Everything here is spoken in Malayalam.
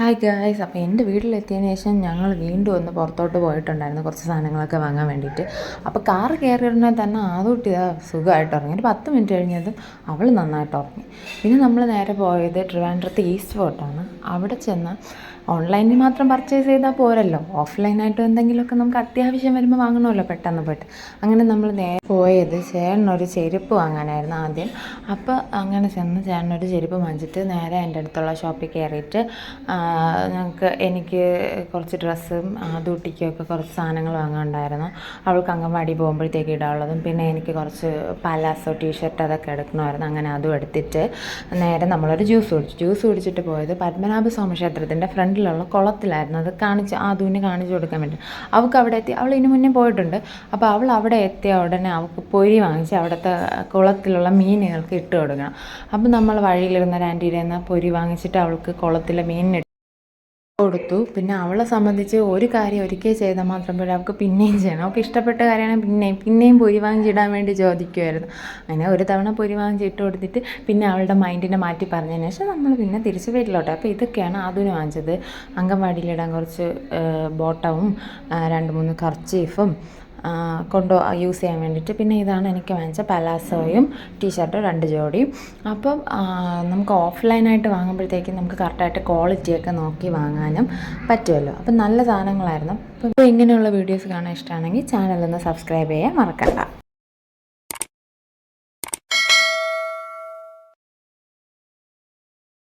ഹായ് ഗായ്സ് അപ്പോൾ എന്റെ വീട്ടിലെത്തിയതിന് ശേഷം ഞങ്ങൾ വീണ്ടും ഒന്ന് പുറത്തോട്ട് പോയിട്ടുണ്ടായിരുന്നു. കുറച്ച് സാധനങ്ങളൊക്കെ വാങ്ങാൻ വേണ്ടിയിട്ട്. അപ്പോൾ കാർ കയറി ഉടനെ തന്നെ ആദ്യമായിട്ട് സുഖമായിട്ട് ഉറങ്ങി. ഒരു പത്ത് മിനിറ്റ് കഴിഞ്ഞതും അവൾ നന്നായിട്ട് ഉറങ്ങി. പിന്നെ നമ്മൾ നേരെ പോയത് ട്രിവാൻഡ്രത്ത് ഈസ്റ്റ് ഫോർട്ടാണ്. അവിടെ ചെന്ന് ഓൺലൈനിൽ മാത്രം പർച്ചേസ് ചെയ്താൽ പോരല്ലോ. ഓഫ്ലൈനായിട്ട് എന്തെങ്കിലുമൊക്കെ നമുക്ക് അത്യാവശ്യം വരുമ്പോൾ വാങ്ങണമല്ലോ പെട്ടെന്ന് പോയിട്ട്. അങ്ങനെ നമ്മൾ നേരെ പോയത് ചേട്ടനൊരു ചെരുപ്പ് വാങ്ങാനായിരുന്നു ആദ്യം. അപ്പോൾ അങ്ങനെ ചെന്ന് ചേട്ടനൊരു ചെരുപ്പ് വാങ്ങിച്ചിട്ട് നേരെ എന്റെ അടുത്തുള്ള ഷോപ്പിൽ കയറിയിട്ട് ഞങ്ങൾക്ക് എനിക്ക് കുറച്ച് ഡ്രസ്സും ദൂട്ടിക്കൊക്കെ കുറച്ച് സാധനങ്ങൾ വാങ്ങാനുണ്ടായിരുന്നു. അവൾക്ക് അംഗൻവാടി പോകുമ്പോഴത്തേക്ക് ഇടാനുള്ളതും പിന്നെ എനിക്ക് കുറച്ച് പലാസോ ടീഷർട്ട് അതൊക്കെ എടുക്കണമായിരുന്നു. അങ്ങനെ അതും എടുത്തിട്ട് നേരെ നമ്മളൊരു ജ്യൂസ് കുടിച്ചു. ജ്യൂസ് കുടിച്ചിട്ട് പോയത് പത്മനാഭ സ്വാമി ക്ഷേത്രത്തിന്റെ ഫ്രണ്ടിലുള്ള കുളത്തിലായിരുന്നു. അത് കാണിച്ച് ആദുവിന് കാണിച്ചു കൊടുക്കാൻ വേണ്ടി. അവൾക്ക് അവിടെ എത്തി. അവൾ ഇനി മുന്നേ പോയിട്ടുണ്ട്. അപ്പോൾ അവൾ അവിടെ എത്തിയ ഉടനെ അവൾക്ക് പൊരി വാങ്ങിച്ച് അവിടുത്തെ കുളത്തിലുള്ള മീനുകൾക്ക് ഇട്ട് കൊടുക്കണം. അപ്പോൾ നമ്മൾ വഴിയിലിരുന്ന ഒരു ആന്റിയുടെ നിന്ന് പൊരി വാങ്ങിച്ചിട്ട് അവൾക്ക് കുളത്തിലെ മീനിന് കൊടുത്തു. പിന്നെ അവളെ സംബന്ധിച്ച് ഒരു കാര്യം ഒരിക്കൽ ചെയ്താൽ മാത്രം പോലെ അവൾക്ക് പിന്നെയും ചെയ്യണം. അവൾക്ക് ഇഷ്ടപ്പെട്ട കാര്യമാണ് പിന്നെയും പിന്നെയും പൊരി വാങ്ങിച്ചിടാൻ വേണ്ടി ചോദിക്കുമായിരുന്നു അങ്ങനെ ഒരു തവണ പൊരി വാങ്ങിച്ച് ഇട്ട് കൊടുത്തിട്ട് പിന്നെ അവളുടെ മൈൻഡിനെ മാറ്റി പറഞ്ഞതിന് ശേഷം നമ്മൾ പിന്നെ തിരിച്ച് വീട്ടിലോട്ട്. അപ്പോൾ ഇതൊക്കെയാണ് ആദ്യം വാങ്ങിച്ചത്. അംഗൻവാടിയിലിടാൻ കുറച്ച് ബോട്ടവും രണ്ട് മൂന്ന് കർച്ചീഫും കൊണ്ടു യൂസ് ചെയ്യാൻ വേണ്ടിയിട്ട്. പിന്നെ ഇതാണ് എനിക്ക് വാങ്ങിച്ച പലാസോയും ടീഷർട്ടും രണ്ട് ജോഡിയും അപ്പം നമുക്ക് ഓഫ്ലൈനായിട്ട് വാങ്ങുമ്പോഴത്തേക്കും നമുക്ക് കറക്റ്റായിട്ട് ക്വാളിറ്റിയൊക്കെ നോക്കി വാങ്ങാനും പറ്റുമല്ലോ. അപ്പം നല്ല സാധനങ്ങളായിരുന്നു. അപ്പോൾ ഇങ്ങനെയുള്ള വീഡിയോസ് കാണാൻ ഇഷ്ടമാണെങ്കിൽ ചാനലൊന്ന് സബ്സ്ക്രൈബ് ചെയ്യാൻ മറക്കണ്ട.